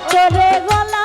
ও তোরে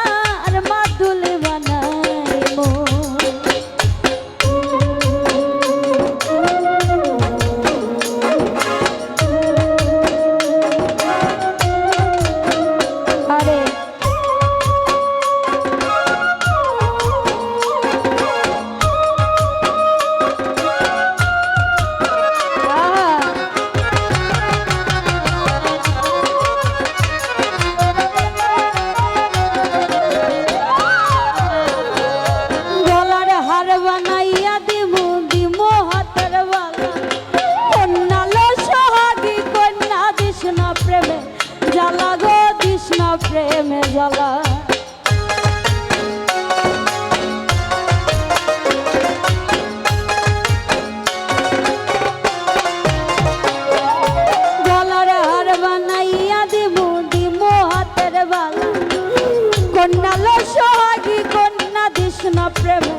কন্যা দিস না প্রেমে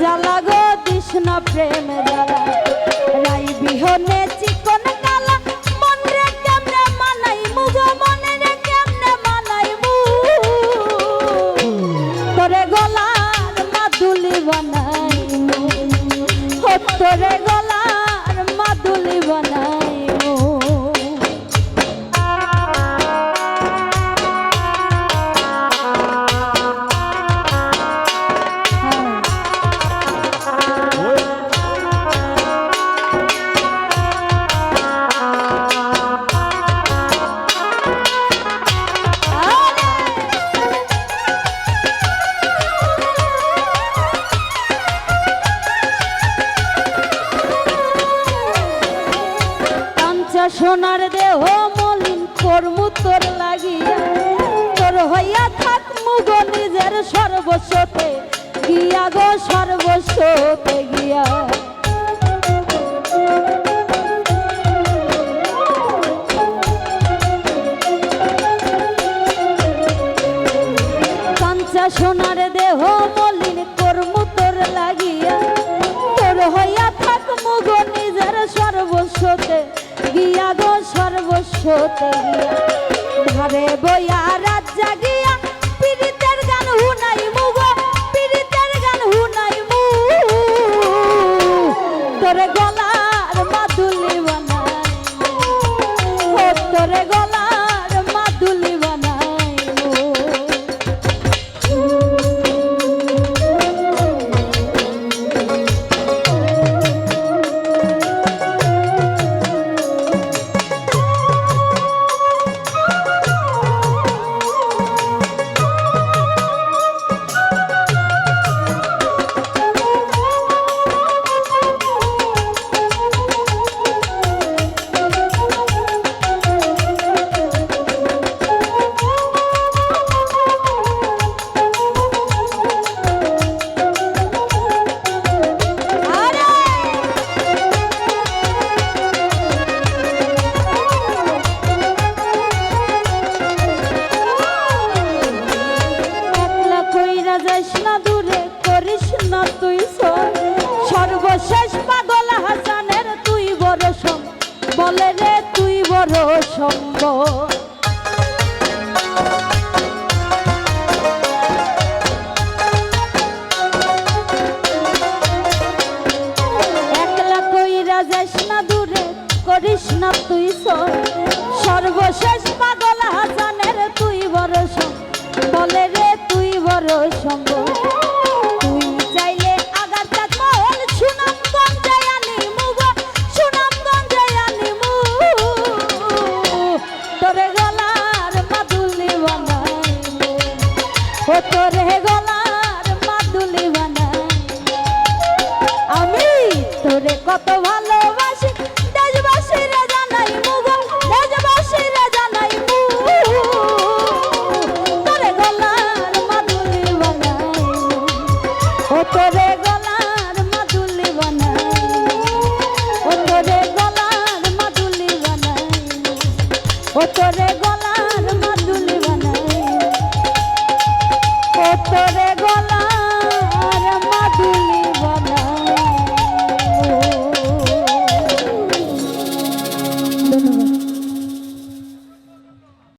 জ্বালা গো না প্রেমে জ্বালা। রাই বিহনে তোরে গলার সোনার দেহ মলিন কর্মু তোর লাগিয়া। তোর হইয়া থাক মুগ নিজের সর্বস্বতে, গিয়া গো সর্বস্বতে গিয়া। কাঞ্চা সোনার দেহ মলিন কর্মু তোর লাগিয়া। তোর হইয়া থাক মুগ নিজের সর্বস্বতে গিয়া গো সর্বস্ব তে গিয়া ঘরে বইয়া রাত জাগিয়া বলে রে, তুই বড় সম্ভ একলা কইরা যাইস না দূরে, করিস না তুই সর্বশেষ পাগল গলার মাদুলি বানাই। আমি তোরে কত ভালোবাসি, দেশবাসীরা জানাই মুগো দেশবাসীরা জানাই মু। তোরে গলার মাদুলি বানাই। ও তোরে গলার মাদুলি বানাই। ও তোরে গলার মাদুলি বানাই। ও তোরে